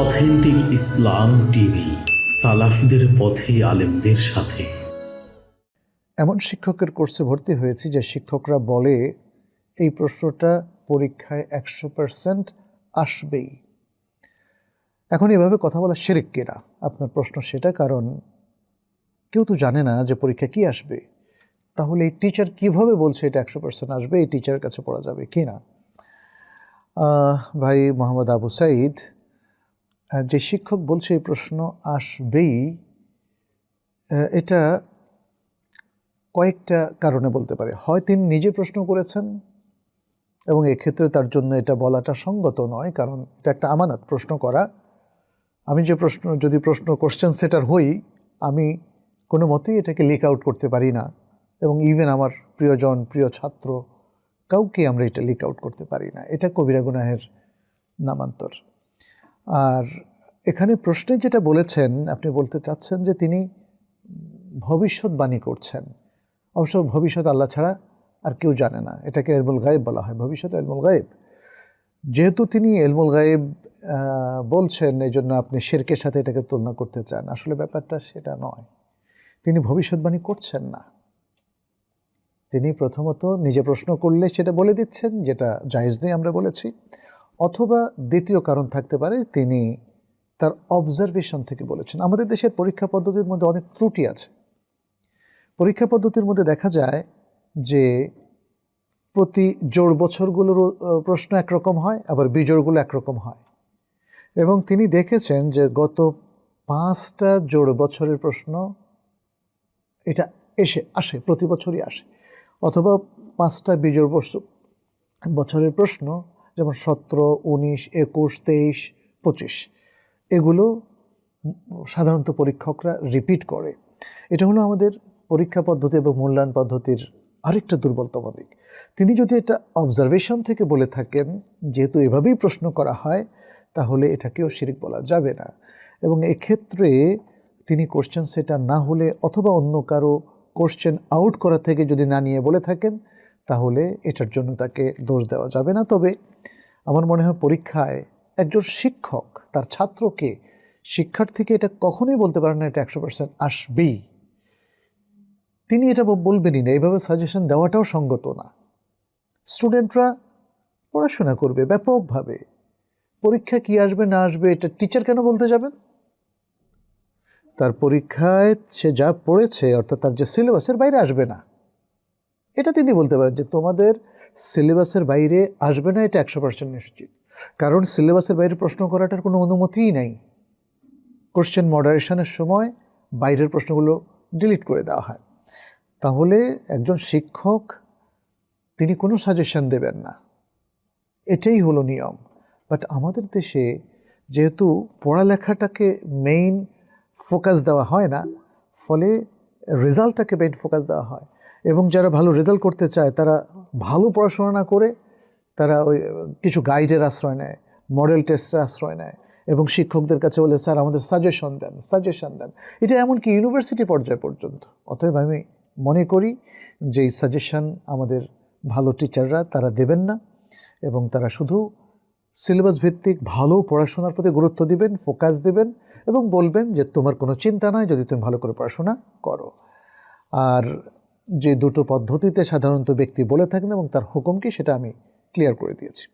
Authentic ইসলাম TV, সালাফদের পথে আলেমদের সাথে। এমন শিক্ষকের কোর্সে ভর্তি হয়েছি যে শিক্ষকরা বলে, এই প্রশ্নটা পরীক্ষায় একশো পার্সেন্ট আসবেই। এখন এভাবে কথা বলা শিরিক কিনা? আপনার প্রশ্ন সেটা, কারণ কেউ তো জানে না যে পরীক্ষা কি আসবে। তাহলে এই টিচার কীভাবে বলছে এটা একশো পার্সেন্ট আসবে? এই টিচারের কাছে পড়া যাবে কি না ভাই মোহাম্মদ আবু সাইদ যে শিক্ষক বলছে এই প্রশ্ন আসবেই এটা কয়েকটা কারণে বলতে পারে। হয় তিনি নিজে প্রশ্ন করেছেন এবং এক্ষেত্রে তার জন্য এটা বলাটা সঙ্গত নয়, কারণ এটা একটা আমানত প্রশ্ন করা। আমি যে প্রশ্ন, যদি প্রশ্ন কোশ্চেন সেটার হই, আমি কোনো মতেই এটাকে লিক আউট করতে পারি না। এবং ইভেন আমার প্রিয়জন, প্রিয় ছাত্র, কাউকে আমরা এটা লিক আউট করতে পারি না। এটা কবিরা গুনাহের নামান্তর। আর এখানে প্রশ্নে যেটা বলেছেন, আপনি বলতে চাচ্ছেন যে তিনি ভবিষ্যৎবাণী করছেন। অবশ্য ভবিষ্যৎ আল্লাহ ছাড়া আর কেউ জানে না। এটাকে এলমুল গায়েব বলা হয়, ভবিষ্যৎ এলমুল গায়েব। যেহেতু তিনি এলমুল গায়েব বলছেন এই জন্য আপনি শেরকের সাথে এটাকে তুলনা করতে চান। আসলে ব্যাপারটা সেটা নয়। তিনি ভবিষ্যৎবাণী করছেন না। তিনি প্রথমত নিজে প্রশ্ন করলে সেটা বলে দিচ্ছেন, যেটা জায়েজ নেই আমরা বলেছি। অথবা দ্বিতীয় কারণ থাকতে পারে, তিনি তার অবজারভেশন থেকে বলেছেন। আমাদের দেশের পরীক্ষা পদ্ধতির মধ্যে অনেক ত্রুটি আছে। পরীক্ষা পদ্ধতির মধ্যে দেখা যায় যে প্রতি জোড় বছরগুলোর প্রশ্ন একরকম হয়, আবার বিজোড়গুলো একরকম হয়। এবং তিনি দেখেছেন যে গত পাঁচটা জোড় বছরের প্রশ্ন এটা এসে আসে, প্রতি বছরই আসে। অথবা পাঁচটা বিজোড় বছর বছরের প্রশ্ন যেমন সতেরো, উনিশ, একুশ, তেইশ, পঁচিশ। এগুলো সাধারণত পরীক্ষকরা রিপিট করে। এটা হলো আমাদের পরীক্ষা পদ্ধতি এবং মূল্যায়ন পদ্ধতির আরেকটা দুর্বলতম দিক। তিনি যদি এটা অবজারভেশন থেকে বলে থাকেন, যেহেতু এভাবেই প্রশ্ন করা হয়, তাহলে এটাকেও শিরিক বলা যাবে না। এবং এক্ষেত্রে তিনি কোশ্চেন সেটা না হলে অথবা অন্য কারও কোশ্চেন আউট করা থেকে যদি না নিয়ে বলে থাকেন তাহলে এটার জন্য তাকে দোষ দেওয়া যাবে না। তবে আমার মনে হয় পরীক্ষায় একজন শিক্ষক, তার ছাত্রকে শিক্ষার্থীকে এটা কখনোই বলতে পারেন না, এটা একশো পার্সেন্ট আসবেই। তিনি এটা বলবেনই না এইভাবে সাজেশন দেওয়াটাও সঙ্গত না। স্টুডেন্টরা পড়াশোনা করবে ব্যাপকভাবে। পরীক্ষা কি আসবে, না আসবে, এটা টিচার কেন বলতে যাবেন? তার পরীক্ষায় সে যা পড়েছে, অর্থাৎ তার যে সিলেবাসের বাইরে আসবে না। এটা তিনি বলতে পারেন যে তোমাদের সিলেবাসের বাইরে আসবে না এটা একশো পার্সেন্ট নিশ্চিত। কারণ সিলেবাসের বাইরে প্রশ্ন করাটার কোনো অনুমতিই নেই। কোশ্চেন মডারেশনের সময় বাইরের প্রশ্নগুলো ডিলিট করে দেওয়া হয়। তাহলে একজন শিক্ষক, তিনি কোনো সাজেশন দেবেন না। এটাই হলো নিয়ম। বাট আমাদের দেশে যেহেতু পড়ালেখাটাকে মেইন ফোকাস দেওয়া হয় না, ফলে রেজাল্টটাকে মেইন ফোকাস দেওয়া হয়। এবং যারা ভালো রেজাল্ট করতে চায়, তারা ভালো পড়াশোনা না করে তারা ওই কিছু গাইডের আশ্রয় নেয় মডেল টেস্টের আশ্রয় নেয় এবং শিক্ষকদের কাছে বলে, স্যার, আমাদের সাজেশন দেন সাজেশন দেন। এটা এমনকি ইউনিভার্সিটি পর্যায় পর্যন্ত। অতএব আমি মনে করি যে এই সাজেশন আমাদের ভালো টিচাররা তারা দেবেন না এবং তারা শুধু সিলেবাস ভিত্তিক ভালো পড়াশোনার প্রতি গুরুত্ব দিবেন ফোকাস দিবেন এবং বলবেন যে, তোমার কোনো চিন্তা নাই, যদি তুমি ভালো করে পড়াশোনা করো। আর যে দুটো পদ্ধতিতে সাধারণত ব্যক্তি বলে থাকেন এবং তার হুকুমকে সেটা আমি ক্লিয়ার করে দিয়েছি।